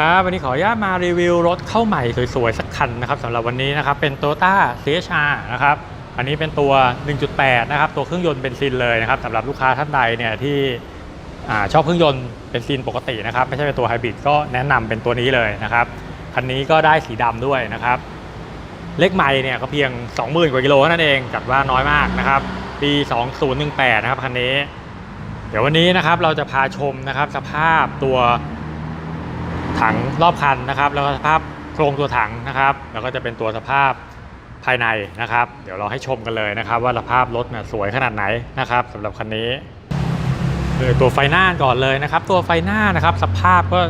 ครับวันนี้ขออนุญาตมารีวิวรถเข้าใหม่สวยๆ สักคันนะครับสำหรับวันนี้นะครับเป็น Toyota CHR นะครับอันนี้เป็นตัว 1.8 นะครับ ตัวเครื่องยนต์เบนซินเลยนะครับสำหรับลูกค้าท่านใดเนี่ยที่อชอบเครื่องยนต์เบนซินปกตินะครับไม่ใช่เป็นตัวไฮบริดก็แนะนำเป็นตัวนี้เลยนะครับคันนี้ก็ได้สีดำด้วยนะครับ เลขใหม่เนี่ยก็เพียง 20,000 กว่ากิโลนั่นเองจัดว่าน้อยมากนะครับปี 2018 นะครับคันนี้ เดี๋ยววันนี้นะครับเราจะพาชมนะครับสภาพตัว ถังรอบคันนะครับ แล้วก็สภาพโครงตัวถังนะครับ แล้วก็จะเป็นตัวสภาพภายในนะครับ เดี๋ยวเราให้ชมกันเลยนะครับ ว่าสภาพรถเนี่ยสวยขนาดไหนนะครับสำหรับคันนี้ตัวไฟหน้าก่อนเลยนะครับ ตัวไฟหน้านะครับ สภาพก็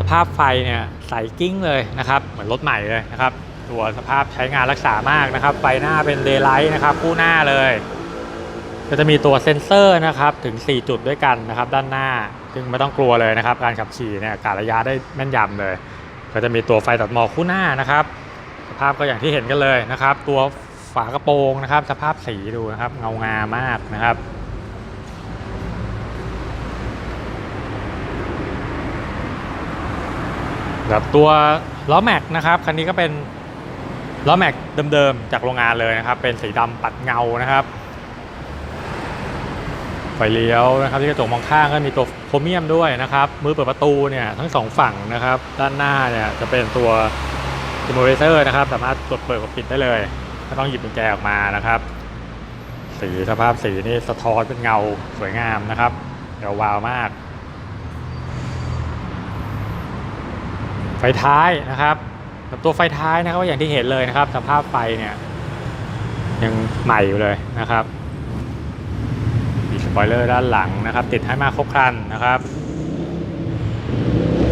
สภาพไฟเนี่ยใสกิ้งเลยนะครับ เหมือนรถใหม่เลยนะครับ ตัวสภาพใช้งานรักษามากนะครับ ไฟหน้าเป็นเดย์ไลท์นะครับ คู่หน้าเลย ก็จะมีตัวเซ็นเซอร์นะครับถึง 4 จุดด้วยกันนะครับ ด้านหน้า ซึ่งไม่ต้องกลัวเลยนะครับ การขับขี่เนี่ยกะระยะได้แม่นยำเลย ก็จะมีตัวไฟตัดหมอกคู่หน้านะครับ สภาพก็อย่างที่เห็นกันเลยนะครับ ตัวฝากระโปรงนะครับ สภาพสีดูนะครับ เงางามมากนะครับแบบตัวล้อแม็กนะครับคันนี้ก็เป็นล้อแม็กเดิมๆจากโรงงานเลยนะครับ เป็นสีดำปัดเงานะครับ ไฟเลี้ยวนะครับที่กระจกมองข้างก็มีตัวโครเมียมด้วยนะครับมือเปิดประตูเนี่ยทั้งสองฝั่งนะครับด้านหน้าเนี่ยจะเป็นตัวอิมโมเรเซอร์นะครับสามารถกดเปิดกดปิดได้เลยไม่ต้องหยิบกุญแจออกมานะครับ สีสภาพสีนี่สะท้อนเป็นเงาสวยงามนะครับเงาวาวมาก ไฟท้ายนะครับแบบตัวไฟท้ายนะครับอย่างที่เห็นเลยนะครับ สภาพไฟเนี่ยยังใหม่อยู่เลยนะครับ ปอยเลอร์ด้านหลังนะครับ ติดให้มาครบครันนะครับ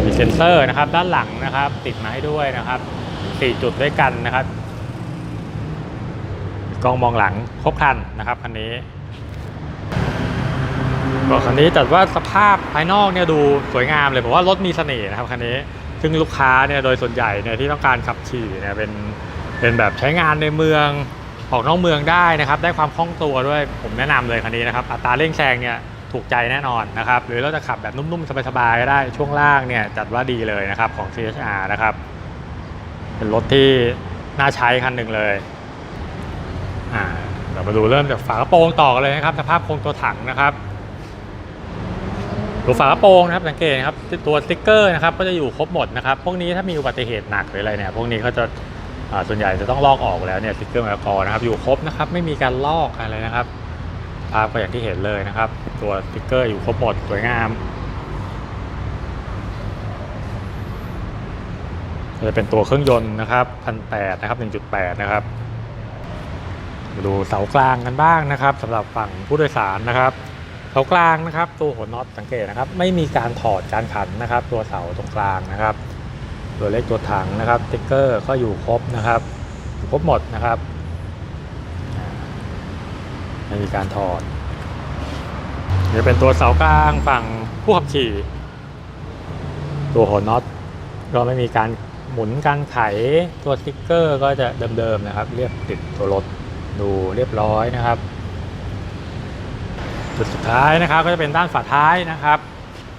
มีเซ็นเซอร์นะครับ ด้านหลังนะครับ ติดมาให้ด้วยนะครับ4จุดด้วยกันนะครับกล้องมองหลังครบครันนะครับคันนี้ก็คันนี้แต่ว่าสภาพภายนอกเนี่ยดูสวยงามเลยผมว่ารถมีเสน่ห์นะครับคันนี้ซึ่งลูกค้าเนี่ยโดยส่วนใหญ่เนี่ยที่ต้องการขับขี่เนี่ยเป็นเป็นแบบใช้งานในเมือง ออกนอกเมืองได้นะครับ ได้ความคล่องตัวด้วยผมแนะนำเลยคันนี้นะครับ อัตราเร่งแซงเนี่ยถูกใจแน่นอนนะครับ หรือเราจะขับแบบนุ่มๆ สบายๆก็ได้ช่วงล่างเนี่ยจัดว่าดีเลยนะครับของ CHR นะครับ เป็นรถที่น่าใช้คันหนึ่งเลยอ่าเรามาดูเริ่มจากฝากระโปรงต่อกันเลยนะครับ สภาพโครงตัวถังนะครับตัวฝากระโปรงนะครับสังเกตนะครับตัวสติ๊กเกอร์นะครับก็จะอยู่ครบหมดนะครับ พวกนี้ถ้ามีอุบัติเหตุหนักหรืออะไรเนี่ยพวกนี้เขาจะ ส่วนใหญ่จะต้องลอกออกแล้วเนี่ยสติ๊กเกอร์แอลกอฮอล์นะครับอยู่ครบนะครับไม่มีการลอกอะไรนะครับภาพก็อย่างที่เห็นเลยนะครับ ตัวสติ๊กเกอร์อยู่ครบหมดสวยงามจะเป็นตัวเครื่องยนต์นะครับพันแนะครับ1.8นะครับมาดูเสากลางกันบ้างนะครับสำหรับฝั่งผู้โดยสารนะครับเสากลางนะครับ ตัวหัวน็อตสังเกตนะครับ ไม่มีการถอดการขันนะครับ ตัวเสาตรงกลางนะครับ ตัวเลขตัวถังนะครับสติ๊กเกอร์ก็อยู่ครบนะครับ ครบหมดนะครับไม่มีการถอดเดี๋ยวเป็นตัวเสากลางฝั่งผู้ขับขี่ ตัวหัวน็อตก็ไม่มีการหมุนการไขตัวสติ๊กเกอร์ก็จะเดิมๆนะครับ เรียบติดตัวรถดูเรียบร้อยนะครับ จุดสุดท้ายนะครับก็จะเป็นด้านฝาท้ายนะครับ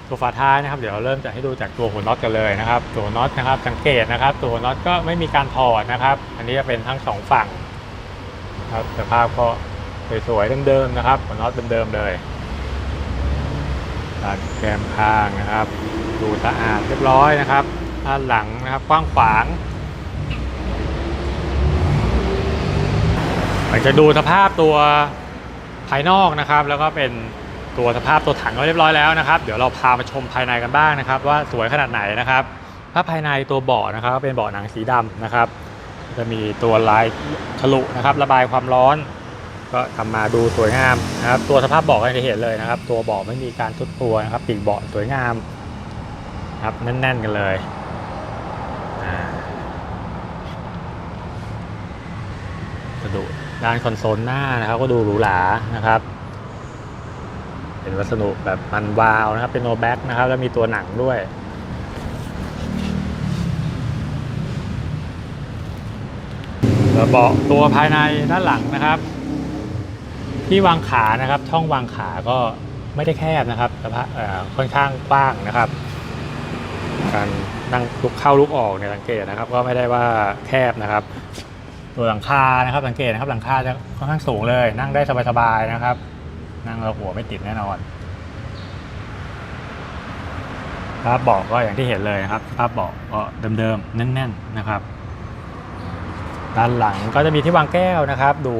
ตัวฝาท้ายนะครับ เดี๋ยวเราเริ่มจะให้ดูจากตัวหัวน็อตกันเลยนะครับ ตัวน็อตนะครับ สังเกตนะครับตัวน็อตก็ไม่มีการถอดนะครับ อันนี้จะเป็นทั้งสองฝั่งครับสภาพก็สวยๆเดิมๆนะครับหัวน็อตเดิมๆเลยด้านแกมข้างนะครับ ดูสะอาดเรียบร้อยนะครับด้านหลังนะครับกว้างขวางมันจะดูสภาพตัวภายนอกนะครับ แล้วก็เป็น ตัวสภาพตัวถังก็เรียบร้อยแล้วนะครับเดี๋ยวเราพามาชมภายในกันบ้างนะครับ ว่าสวยขนาดไหนนะครับภาภายในตัวเบาะนะครับก็เป็นเบาะหนังสีดำนะครับ จะมีตัวลายทะลุนะครับ ระบายความร้อน ก็ทำมาดูสวยงามนะครับ ตัวสภาพเบาะก็จะเห็นเลยนะครับ ตัวเบาะไม่มีการทุดตัวนะครับปีกเบาะสวยงามนะครับแน่นๆกันเลยอ่ากระดูด้านคอนโซลหน้านะครับ ก็ดูหรูหรานะครับ เป็นวัสดุแบบมันวาวนะครับ เป็นโนแบ็กนะครับ แล้วมีตัวหนังด้วย เบาะตัวภายในด้านหลังนะครับ ที่วางขานะครับ ช่องวางขาก็ไม่ได้แคบนะครับสภาพค่อนข้างกว้างนะครับ การนั่งลุกเข้าลุกออกเนี่ยสังเกตนะครับ ก็ไม่ได้ว่าแคบนะครับ ตัวหลังคานะครับสังเกตนะครับหลังคาจะค่อนข้างสูงเลย นั่งได้สบายๆนะครับ นั่งแล้วหัวไม่ติดแน่นอนสภาพเบาะก็อย่างที่เห็นเลยนะครับสภาพเบาะก็เดิมๆแน่นๆนะครับ ด้านหลังก็จะมีที่วางแก้วนะครับ ดู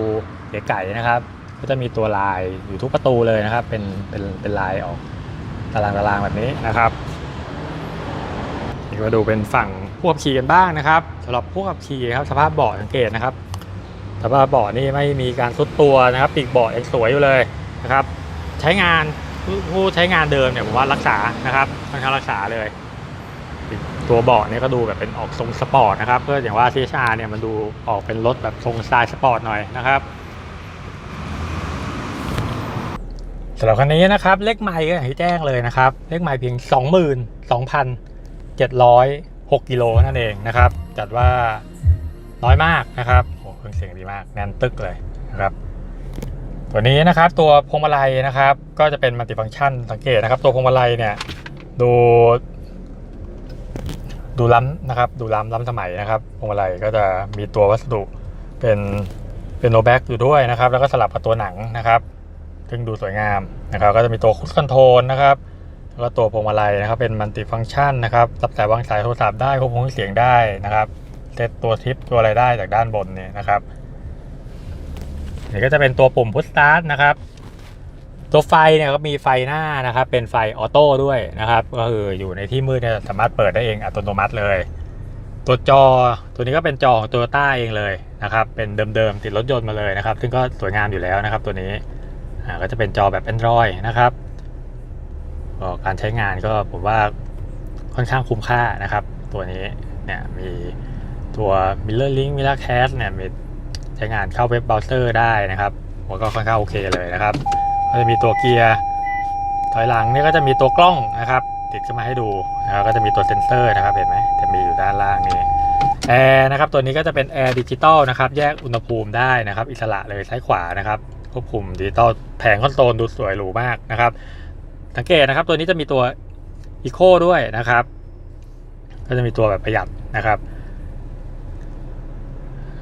เก๋ไก่นะครับ ก็จะมีตัวลายอยู่ทุกประตูเลยนะครับ เป็นเป็นเป็นลายออกตารางตารางแบบนี้นะครับมาดูเป็นฝั่งผู้ขับขี่กันบ้างนะครับสำหรับผู้ขับขี่ครับสภาพเบาะสังเกตนะครับสภาพเบาะนี่ไม่มีการทุดตัวนะครับปีกเบาะยังสวยอยู่เลย นะครับ ใช้งานผู้ผู้ใช้งานเดิมเนี่ยผมว่ารักษานะครับค่อนข้างรักษาเลย ตัวเบาะเนี่ยก็ดูแบบเป็นออกทรงสปอร์ตนะครับเพื่ออย่างว่า CHR เนี่ยมันดูออกเป็นรถแบบทรงสไตล์สปอร์ตหน่อยนะครับสำหรับคันนี้นะครับ เลขไมล์ก็อย่างที่แจ้งเลยนะครับ เลขไมล์เพียง 22,706กิโลนั่นเองนะครับ จัดว่าน้อยมากนะครับโอ้เครื่องเสียงดีมากแน่นตึกเลยนะครับ ตัวนี้นะครับตัวพวงมาลัยนะครับ ก็จะเป็นมัลติฟังก์ชันสังเกตนะครับ ตัวพวงมาลัยเนี่ยดูดูล้ำนะครับ ดูล้ำล้ำสมัยนะครับพวงมาลัยก็จะมีตัววัสดุเป็นเป็นโนแบ็กอยู่ด้วยนะครับ แล้วก็สลับกับตัวหนังนะครับซึ่งดูสวยงามนะครับ ก็จะมีตัวคุชคอนโทรลนะครับแล้วก็ตัวพวงมาลัยนะครับ เป็นมัลติฟังก์ชันนะครับรับสายวางสายโทรศัพท์ได้ควบคุมเสียงได้นะครับเซตตัวทิปตัวอะไรได้จากด้านบนเนี่ยนะครับ นี่ก็จะเป็นตัวปุ่มพุชสตาร์ทนะครับ ตัวไฟเนี่ยก็มีไฟหน้านะครับ เป็นไฟออโต้ด้วยนะครับ ก็คืออยู่ในที่มืดเนี่ยสามารถเปิดได้เองอัตโนมัติเลย ตัวจอตัวนี้ก็เป็นจอของตโยต้าเองเลยนะครับ เป็นเดิมๆติดรถยนต์มาเลยนะครับ ซึ่งก็สวยงามอยู่แล้วนะครับ ตัวนี้ก็จะเป็นจอแบบ Android นะครับการใช้งานก็ผมว่าค่อนข้างคุ้มค่านะครับ ตัวนี้เนี่ยมีตัว Mirror Link Mirror Cast เนี่ยมี ใช้งานเข้าเว็บเบราว์เซอร์ได้นะครับผมก็ค่อนข้างโอเคเลยนะครับ ก็จะมีตัวเกียร์ถอยหลังนี่ก็จะมีตัวกล้องนะครับ ติดขึ้นมาให้ดูนะครับก็จะมีตัวเซ็นเซอร์นะครับเห็นไหมจะมีอยู่ด้านล่างนี่แอร์นะครับตัวนี้ก็จะเป็นแอร์ดิจิตอลนะครับแยกอุณหภูมิได้นะครับ อิสระเลยซ้ายขวานะครับควบคุมดิจิตอลแผงคอนโซลดูสวยหรูมากนะครับ สังเกตนะครับตัวนี้จะมีตัวอีโคด้วยนะครับ ก็จะมีตัวแบบประหยัดนะครับ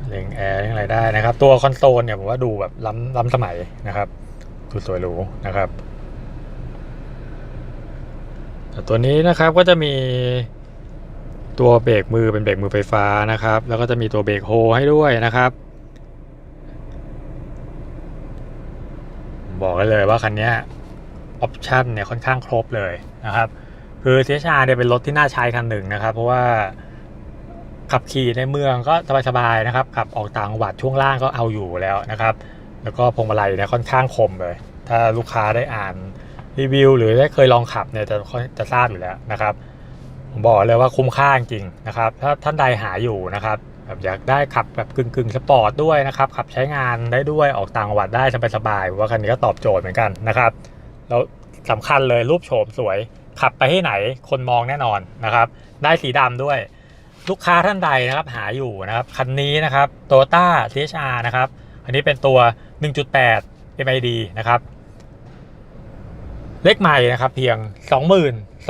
เร่งแอร์เร่งอะไรได้นะครับ ตัวคอนโซลเนี่ยผมว่าดูแบบล้ำล้ำสมัยนะครับดูสวยหรูนะครับแต่ตัวนี้นะครับก็จะมีตัวเบรกมือเป็นเบรกมือไฟฟ้านะครับ แล้วก็จะมีตัวเบรกโฮให้ด้วยนะครับ บอกกันเลยว่าคันนี้ออปชันเนี่ยค่อนข้างครบเลยนะครับ คือ CHR เนี่ยเป็นรถที่น่าใช้คันหนึ่งนะครับ เพราะว่า ขับขี่ในเมืองก็สบายๆนะครับ ขับออกต่างจังหวัดช่วงล่างก็เอาอยู่แล้วนะครับ แล้วก็พวงมาลัยเนี่ยค่อนข้างคมเลย ถ้าลูกค้าได้อ่านรีวิว หรือได้เคยลองขับเนี่ยจะจะทราบอยู่แล้วนะครับ ผมบอกเลยว่าคุ้มค่าจริงนะครับ ถ้าท่านใดหาอยู่นะครับแบบอยากได้ขับแบบกึ่งกึ่งสปอร์ตด้วยนะครับ ขับใช้งานได้ด้วยออกต่างจังหวัดได้สบายๆว่าคันนี้ก็ตอบโจทย์เหมือนกันนะครับ แล้วสำคัญเลยรูปโฉมสวย ขับไปที่ไหนคนมองแน่นอนนะครับ ได้สีดำด้วย ลูกค้าท่านใดนะครับหาอยู่นะครับคันนี้นะครับโตต้า CHR นะครับอันนี้เป็นตัว 1.8 MID นะครับเลขใหม่นะครับเพียง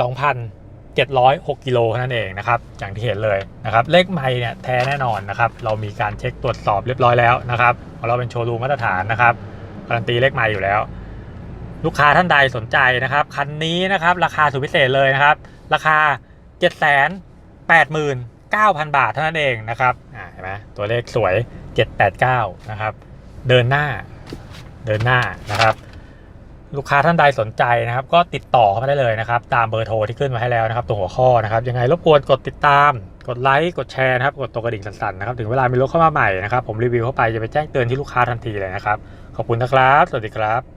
22,706กิโลเท่านั้นเองนะครับอย่างที่เห็นเลยนะครับเลขใหม่เนี่ยแท้แน่นอนนะครับเรามีการเช็คตรวจสอบเรียบร้อยแล้วนะครับเราเป็นโชว์รูมมาตรฐานนะครับการันตีเลขใหม่อยู่แล้ว ลูกค้าท่านใดสนใจนะครับคันนี้นะครับราคาสุดพิเศษเลยนะครับราคา 7 8 9 0 0 0 บาทเท่านั้นเองนะครับเห็นไหมตัวเลขสวย 789 นะครับ เดินหน้า เดินหน้านะครับ ลูกค้าท่านใดสนใจนะครับ ก็ติดต่อเข้ามาได้เลยนะครับ ตามเบอร์โทรที่ขึ้นมาให้แล้วนะครับตรงหัวข้อนะครับ ยังไงรบกวนกดติดตาม กดไลค์ กดแชร์นะครับ กดตัวกระดิ่งสั่นๆนะครับ ถึงเวลามีรถเข้ามาใหม่นะครับ ผมรีวิวเข้าไปจะไปแจ้งเตือนที่ลูกค้าทันทีเลยนะครับ ขอบคุณนะครับ สวัสดีครับ